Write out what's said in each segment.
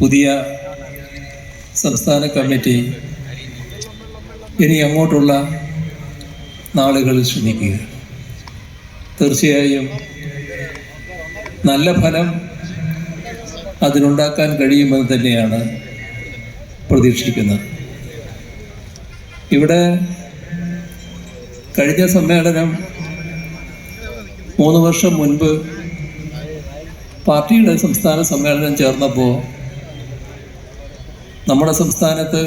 പുതിയ സംസ്ഥാന കമ്മിറ്റി ഇനി അങ്ങോട്ടുള്ള നാളുകളിൽ ശ്രമിക്കുക തീർച്ചയായും നല്ല ഫലം അതിനുണ്ടാക്കാൻ കഴിയുമെന്ന് തന്നെയാണ് പ്രതീക്ഷിക്കുന്നത്. ഇവിടെ കഴിഞ്ഞ സമ്മേളനം മൂന്ന് വർഷം മുൻപ് പാർട്ടിയുടെ സംസ്ഥാന സമ്മേളനം ചേർന്നപ്പോൾ നമ്മുടെ സംസ്ഥാനത്ത്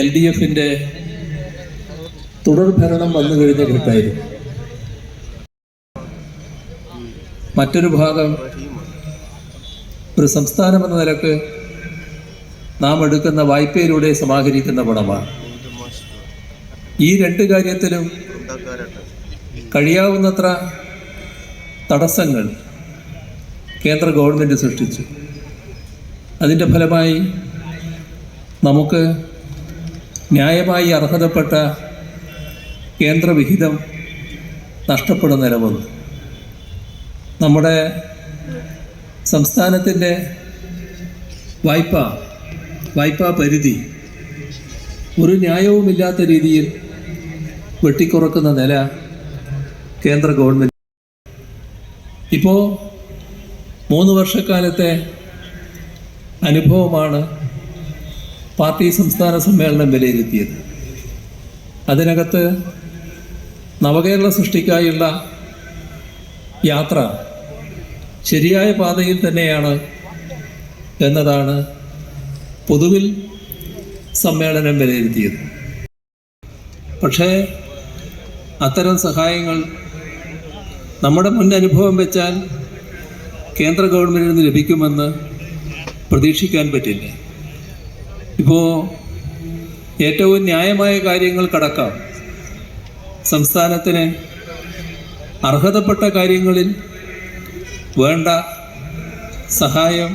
എൽ ഡി എഫിന്റെ തുടർ ഭരണം വന്നു കഴിഞ്ഞ ഘട്ടമായിരുന്നു. മറ്റൊരു ഭാഗം ഒരു സംസ്ഥാനം എന്ന നിലയ്ക്ക് നാം എടുക്കുന്ന വായ്പയിലൂടെ സമാഹരിക്കുന്ന പണമാണ്. ഈ രണ്ട് കാര്യത്തിലും കഴിയാവുന്നത്ര തടസ്സങ്ങൾ കേന്ദ്ര ഗവൺമെന്റ് സൃഷ്ടിച്ചു. അതിന്റെ ഫലമായി നമുക്ക് ന്യായമായി അർഹതപ്പെട്ട കേന്ദ്രവിഹിതം നഷ്ടപ്പെടുന്ന നില വന്നു നമ്മുടെ സംസ്ഥാനത്തിന്റെ വായ്പ വായ്പാ പരിധി ഒരു ന്യായവുമില്ലാത്ത രീതിയിൽ വെട്ടിക്കുറക്കുന്ന നില കേന്ദ്ര ഗവൺമെന്റ് ഇപ്പോൾ മൂന്ന് വർഷക്കാലത്തെ അനുഭവമാണ് പാർട്ടി സംസ്ഥാന സമ്മേളനം വിലയിരുത്തിയത്. അതിനകത്ത് നവകേരള സൃഷ്ടിക്കായുള്ള യാത്ര ശരിയായ പാതയിൽ തന്നെയാണ് എന്നതാണ് പൊതുവിൽ സമ്മേളനം വിലയിരുത്തിയത്. പക്ഷേ അത്തരം സഹായങ്ങൾ നമ്മുടെ മുൻ അനുഭവം വെച്ചാൽ കേന്ദ്ര ഗവൺമെന്റിൽ നിന്ന് ലഭിക്കുമെന്ന് പ്രതീക്ഷിക്കാൻ പറ്റില്ല. ഇപ്പോൾ ഏറ്റവും ന്യായമായ കാര്യങ്ങൾ കടക്കാം. സംസ്ഥാനത്തിന് അർഹതപ്പെട്ട കാര്യങ്ങളിൽ വേണ്ട സഹായം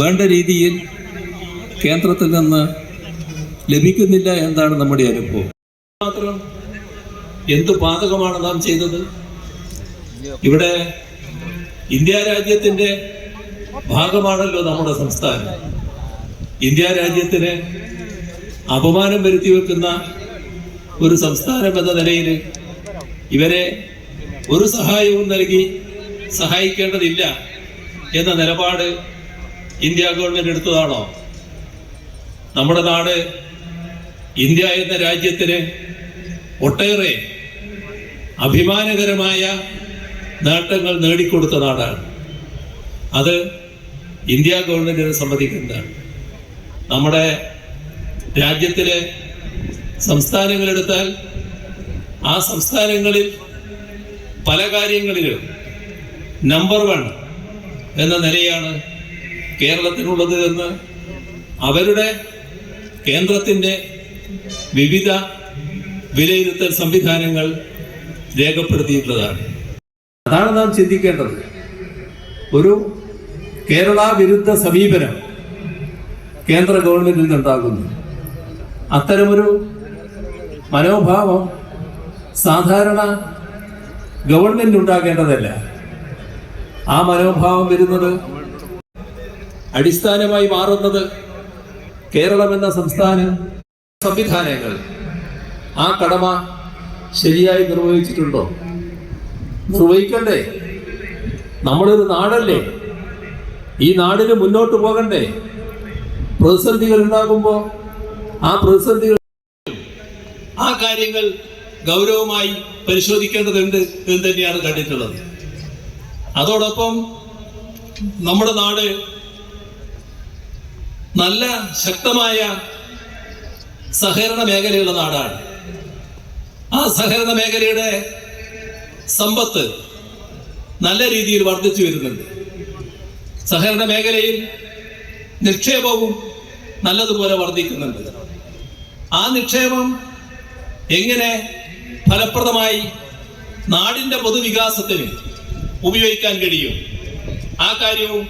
വേണ്ട രീതിയിൽ കേന്ദ്രത്തിൽ നിന്ന് ലഭിക്കുന്നില്ല എന്നാണ് നമ്മുടെ അനുഭവം. മാത്രം എന്ത് പാതകമാണ് നാം ചെയ്തത്? ഇവിടെ ഇന്ത്യ രാജ്യത്തിന്റെ ഭാഗമാണല്ലോ നമ്മുടെ സംസ്ഥാനം. ഇന്ത്യ രാജ്യത്തിന് അപമാനം വരുത്തി വെക്കുന്ന ഒരു സംസ്ഥാനം എന്ന നിലയിൽ ഇവരെ ഒരു സഹായവും നൽകി സഹായിക്കേണ്ടതില്ല എന്ന നിലപാട് ഇന്ത്യ ഗവൺമെന്റ് എടുത്തതാണോ? നമ്മുടെ നാട് ഇന്ത്യ എന്ന രാജ്യത്തിന് ഒട്ടേറെ അഭിമാനകരമായ നേട്ടങ്ങൾ നേടിക്കൊടുത്ത നാടാണ് അത് ഇന്ത്യ ഗവൺമെന്റിന് സമ്മതിക്കുന്നതാണ് നമ്മുടെ രാജ്യത്തിലെ സംസ്ഥാനങ്ങളെടുത്താൽ ആ സംസ്ഥാനങ്ങളിൽ പല കാര്യങ്ങളിലും നമ്പർ വൺ എന്ന നിലയാണ് കേരളത്തിനുള്ളത് എന്ന് അവരുടെ കേന്ദ്രത്തിന്റെ വിവിധ വിലയിരുത്തൽ സംവിധാനങ്ങൾ രേഖപ്പെടുത്തിയിട്ടുള്ളതാണ്. അതാണ് നാം ചിന്തിക്കേണ്ടത്. ഒരു കേരള വിരുദ്ധ സമീപനം കേന്ദ്ര ഗവൺമെന്റിൽ നിന്നുണ്ടാകുന്നു. അത്തരമൊരു മനോഭാവം സാധാരണ ഗവൺമെന്റ് ഉണ്ടാകേണ്ടതല്ല. ആ മനോഭാവം വരുന്നത് അടിസ്ഥാനമായി മാറുന്നത് കേരളം എന്ന സംസ്ഥാന സംവിധാനങ്ങൾ ആ കടമ ശരിയായി നിർവഹിച്ചിട്ടുണ്ടോ? നിർവഹിക്കണ്ടേ നമ്മളൊരു നാടല്ലേ? ഈ നാടിന് മുന്നോട്ട് പോകണ്ടേ? പ്രതിസന്ധികൾ ഉണ്ടാകുമ്പോൾ ആ പ്രതിസന്ധികൾ ആ കാര്യങ്ങൾ ഗൗരവമായി പരിശോധിക്കേണ്ടതുണ്ട് എന്ന് തന്നെയാണ് കണ്ടിട്ടുള്ളത്. അതോടൊപ്പം നമ്മുടെ നാട് നല്ല ശക്തമായ സഹകരണ മേഖലയുള്ള നാടാണ്. ആ സഹകരണ മേഖലയുടെ സമ്പത്ത് നല്ല രീതിയിൽ വർദ്ധിച്ചു വരുന്നുണ്ട്. സഹകരണ മേഖലയിൽ നിക്ഷേപവും നല്ലതുപോലെ വർദ്ധിക്കുന്നുണ്ട്. ആ നിക്ഷേപം എങ്ങനെ ഫലപ്രദമായി നാടിന്റെ പൊതുവികാസത്തിന് ഉപയോഗിക്കാൻ കഴിയും? ആ കാര്യവും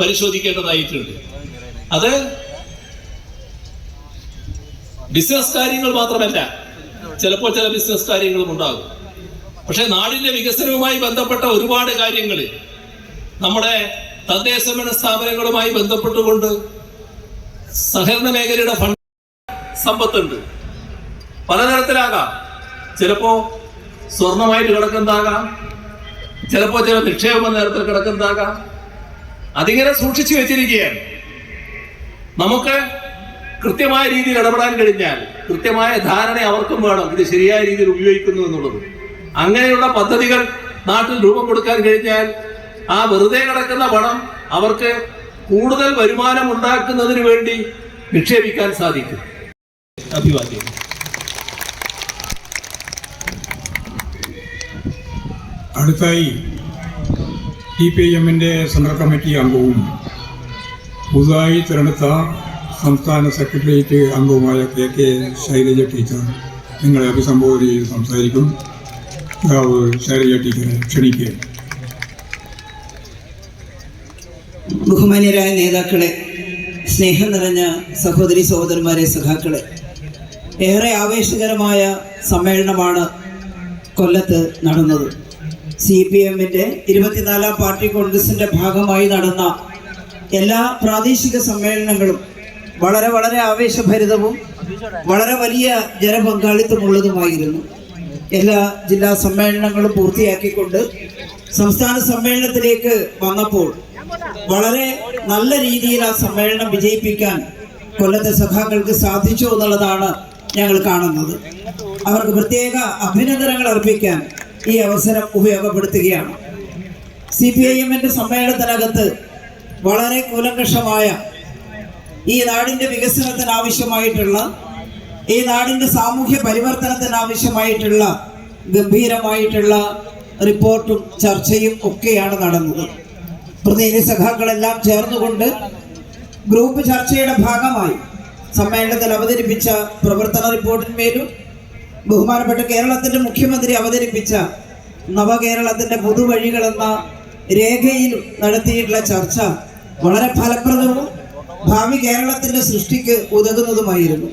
പരിശോധിക്കേണ്ടതായിട്ടുണ്ട്. അത് ബിസിനസ് കാര്യങ്ങൾ മാത്രമല്ല ചിലപ്പോൾ ചില ബിസിനസ് കാര്യങ്ങളും ഉണ്ടാകും. പക്ഷെ നാടിന്റെ വികസനവുമായി ബന്ധപ്പെട്ട ഒരുപാട് കാര്യങ്ങൾ നമ്മുടെ തദ്ദേശ സ്ഥാപനങ്ങളുമായി ബന്ധപ്പെട്ടുകൊണ്ട് സഹകരണ മേഖലയുടെ ഫണ്ട് സമ്പത്തുണ്ട്. പലതരത്തിലാകാം. ചിലപ്പോ സ്വർണമായിട്ട് കിടക്കുന്നതാകാം ചിലപ്പോ ചില നിക്ഷേപ നേരത്തിൽ കിടക്കുന്നതാകാം അതിങ്ങനെ സൂക്ഷിച്ചു വെച്ചിരിക്കുകയാണ്. നമുക്ക് കൃത്യമായ രീതിയിൽ ഇടപെടാൻ കഴിഞ്ഞാൽ കൃത്യമായ ധാരണ അവർക്കും വേണം. ഇത് ശരിയായ രീതിയിൽ ഉപയോഗിക്കുന്നു എന്നുള്ളത്. അങ്ങനെയുള്ള പദ്ധതികൾ നാട്ടിൽ രൂപം കൊടുക്കാൻ കഴിഞ്ഞാൽ ആ വെറുതെ കിടക്കുന്ന പണം അവർക്ക് കൂടുതൽ വരുമാനം ഉണ്ടാക്കുന്നതിന് വേണ്ടി നിക്ഷേപിക്കാൻ സാധിക്കും. അഭിവാദ്യം. അടുത്തായി ടി പി എമ്മിന്റെ സെൻട്രൽ കമ്മിറ്റി അംഗവും പുതുതായി തിരഞ്ഞെടുത്ത സംസ്ഥാന സെക്രട്ടേറിയറ്റ് അംഗവുമായ കെ കെ ശൈലജ ടീച്ചർ നിങ്ങളെ അഭിസംബോധന ചെയ്ത് സംസാരിക്കും. പിതാവ് ശൈലജ ടീച്ചറെ ക്ഷണിക്കുക ബഹുമാന്യരായ നേതാക്കളെ സ്നേഹം നിറഞ്ഞ സഹോദരി സഹോദരന്മാരെ സഖാക്കളെ ഏറെ ആവേശകരമായ സമ്മേളനമാണ് കൊല്ലത്ത് നടന്നത്. സി പി എമ്മിന്റെ ഇരുപത്തിനാലാം പാർട്ടി കോൺഗ്രസിന്റെ ഭാഗമായി നടന്ന എല്ലാ പ്രാദേശിക സമ്മേളനങ്ങളും വളരെ വളരെ ആവേശഭരിതവും വളരെ വലിയ ജനപങ്കാളിത്തമുള്ളതുമായിരുന്നു. എല്ലാ ജില്ലാ സമ്മേളനങ്ങളും പൂർത്തിയാക്കിക്കൊണ്ട് സംസ്ഥാന സമ്മേളനത്തിലേക്ക് വന്നപ്പോൾ വളരെ നല്ല രീതിയിൽ ആ സമ്മേളനം വിജയിപ്പിക്കാൻ കൊല്ലത്തെ സഖാക്കൾക്ക് സാധിച്ചു എന്നുള്ളതാണ് ഞങ്ങൾ കാണുന്നത്. അവർക്ക് പ്രത്യേക അഭിനന്ദനങ്ങൾ അർപ്പിക്കാൻ ഈ അവസരം ഉപയോഗപ്പെടുത്തുകയാണ്. സി പി ഐ എമ്മിന്റെ സമ്മേളനത്തിനകത്ത് വളരെ കൂലങ്കഷമായ ഈ നാടിന്റെ വികസനത്തിന് ആവശ്യമായിട്ടുള്ള ഈ നാടിന്റെ സാമൂഹ്യ പരിവർത്തനത്തിന് ആവശ്യമായിട്ടുള്ള ഗംഭീരമായിട്ടുള്ള റിപ്പോർട്ടും ചർച്ചയും ഒക്കെയാണ് നടന്നത്. പ്രതിനിധി സഖാക്കളെല്ലാം ചേർന്നുകൊണ്ട് ഗ്രൂപ്പ് ചർച്ചയുടെ ഭാഗമായി സമ്മേളനത്തിൽ അവതരിപ്പിച്ച പ്രവർത്തന റിപ്പോർട്ടിന്മേലും ബഹുമാനപ്പെട്ട കേരളത്തിന്റെ മുഖ്യമന്ത്രി അവതരിപ്പിച്ച നവകേരളത്തിന്റെ പുതുവഴികൾ എന്ന രേഖയിൽ നടത്തിയിട്ടുള്ള ചർച്ച വളരെ ഫലപ്രദവും ഭാവി കേരളത്തിന്റെ സൃഷ്ടിക്ക് ഉതകുന്നതുമായിരുന്നു.